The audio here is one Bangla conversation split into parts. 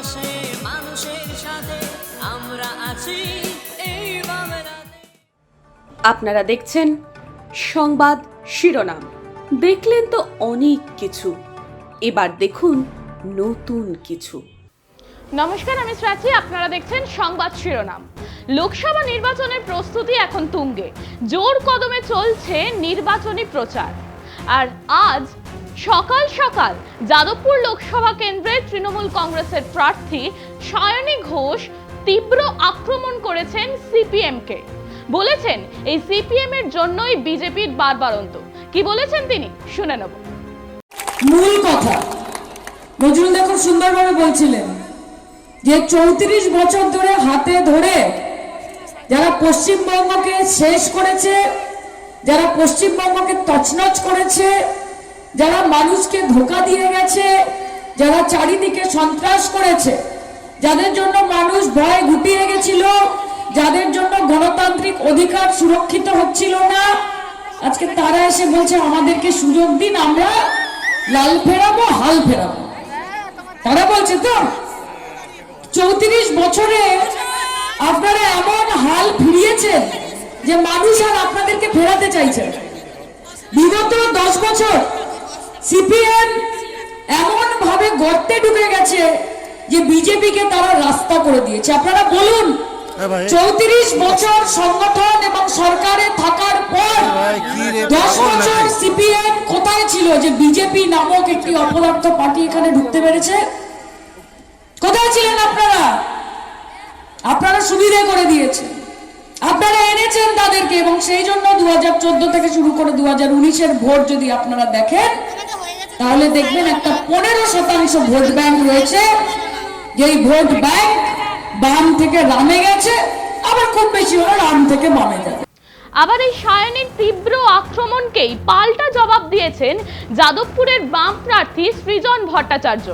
পাশে মানুষের সাথে আমরা আছি। এই আপনারা দেখছেন সংবাদ শিরোনাম। দেখলেন তো অনেক কিছু। এবার দেখুন নতুন কিছু। নমস্কার আমি শ্রাচি আপনারা দেখছেন সংবাদ শিরোনাম। লোকসভা নির্বাচনের প্রস্তুতি এখন তুঙ্গে। জোর কদমে চলছে নির্বাচনী প্রচার। আর আজ সকাল সকাল যাদবপুর লোকসভা কেন্দ্রে তৃণমূল কংগ্রেসের প্রার্থী সায়নী ঘোষ তীব্র আক্রমণ করেছেন সিপিএমকে। বলেছেন, এই সিপিএম এর জন্যই বিজেপির বারবারন্ত কি বলেছেন তিনি? শুনে নেব। মূল কথা, নজরুল দেখুন সুন্দরভাবে বলছিলেন যে চৌত্রিশ বছর ধরে হাতে ধরে যারা পশ্চিমবঙ্গকে শেষ করেছে, যারা পশ্চিমবঙ্গকে তছনছ করেছে মানুষকে ধোকা দিয়ে গেছে, যারা চারিদিকে সন্ত্রাস করেছে। যাদের জন্য মানুষ ভয় গুটিয়ে গেছিল, যাদের জন্য গণতান্ত্রিক অধিকার সুরক্ষিত হচ্ছিল না। আজকে তারা এসে বলছে, আমাদেরকে সুযোগ দিন, আমরা লাল ফেরাবো, হাল ফেরাবো। তারা বলছে, তো চৌত্রিশ বছরে আপনারা এমন হাল ফিরিয়েছেন যে মানুষ আর আপনাদেরকে ফেরাতে চাইছে বিগত দশ বছর সিপিএম এমন ভাবে গর্তে ঢুকে গেছে যে বিজেপিকে তারা রাস্তা করে দিয়েছে। আপনারা বলুন চৌত্রিশ বছর সংগঠন এবং সরকারে থাকার পর কি রে, দশ বছর সিপিএম কোথায় ছিল যে বিজেপি নামক একটি অপদার্থ পার্টি এখানে ঢুকতে পেরেছে? কোথায় ছিলেন আপনারা? আপনারা সুবিধে করে দিয়েছেন আপনারা এনেছেন তাদেরকে এবং সেই জন্য দু হাজার চোদ্দ থেকে শুরু করে দু হাজার উনিশের ভোট যদি আপনারা দেখেন তাহলে দেখবেন একটা পনেরো শতাংশ ভোট ব্যাংক রয়েছে। যেই ভোট ব্যাংক বাম থেকে রামে গেছে আবার খুব বেশি হলে রাম থেকে বামে যাবে। আবার এই সায়নের তীব্র আক্রমণকেই পাল্টা জবাব দিয়েছেন যাদবপুরের বাম প্রার্থী সৃজন ভট্টাচার্য।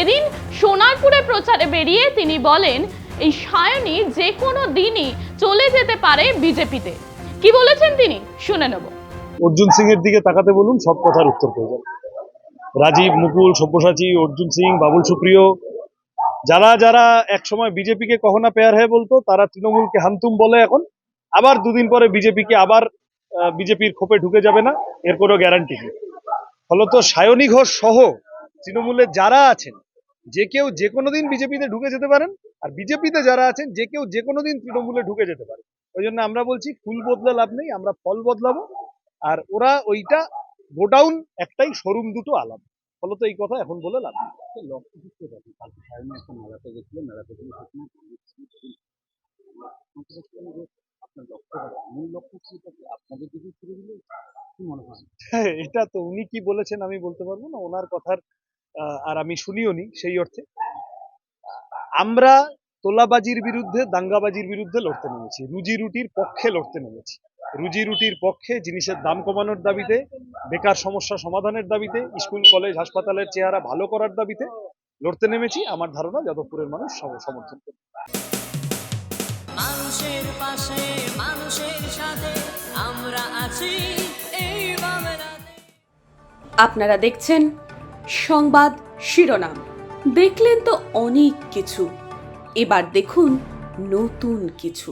এদিন সোনারপুরে প্রচারে বেরিয়ে তিনি বলেন এই সায়নী যে কোনো দিনই চলে যেতে পারে বিজেপিতে। কি বলেছেন তিনি? শুনে নেব। অর্জুন সিং এর দিকে তাকাতে বলুন সব কথার উত্তর পেয়ে যাবেন। রাজীব, মুকুল, সব্যসাচী, অর্জুন সিং, বাবুল সুপ্রিয়, যারা যারা একসময় বিজেপিকে কখনা পেয়ার হয়ে বলতো, তারা তৃণমূলকে হামতুম বলে এখন। আবার দুদিন পরে বিজেপিকে আবার বিজেপির খোপে ঢুকে যাবে না, এর কোনো গ্যারান্টি নেই। ফলত সায়নী ঘোষ সহ তৃণমূলের যারা আছেন, যে কেউ যে কোনো দিন বিজেপিতে ঢুকে যেতে পারেন, আর বিজেপিতে যারা আছেন, যে কেউ যে কোনো দিন তৃণমূলে ঢুকে যেতে পারে ওই জন্য আমরা বলছি, ফুল বদলা লাভ নেই, আমরা ফল বদলাবো, আর ওরা ওইটা গোডাউন একটাই শোরুম দুটো আলাদা। ফলত এই কথা এখন বলে লাভ হ্যাঁ, এটা তো উনি কি বলেছেন আমি বলতে পারব না। ওনার কথার আর আমি শুনিও নি সেই অর্থে। আমরা তোলাবাজির বিরুদ্ধে দাঙ্গাবাজির বিরুদ্ধে লড়তে নেমেছি। রুজি রুটির পক্ষে লড়তে নেমেছি। রুজি রুটির পক্ষে জিনিসের দাম কমানোর দাবিতে বেকার সমস্যা সমাধানের দাবিতে স্কুল কলেজ হাসপাতালের চেহারা ভালো করার দাবিতে লড়তে নেমেছি। আমার ধারণা যাদবপুরের মানুষ সমর্থন করবে। মানুষের পাশে মানুষের সাথে আমরা আছি এই আপনারা দেখছেন সংবাদ শিরোনাম। দেখলেন তো অনেক কিছু। এবার দেখুন নতুন কিছু।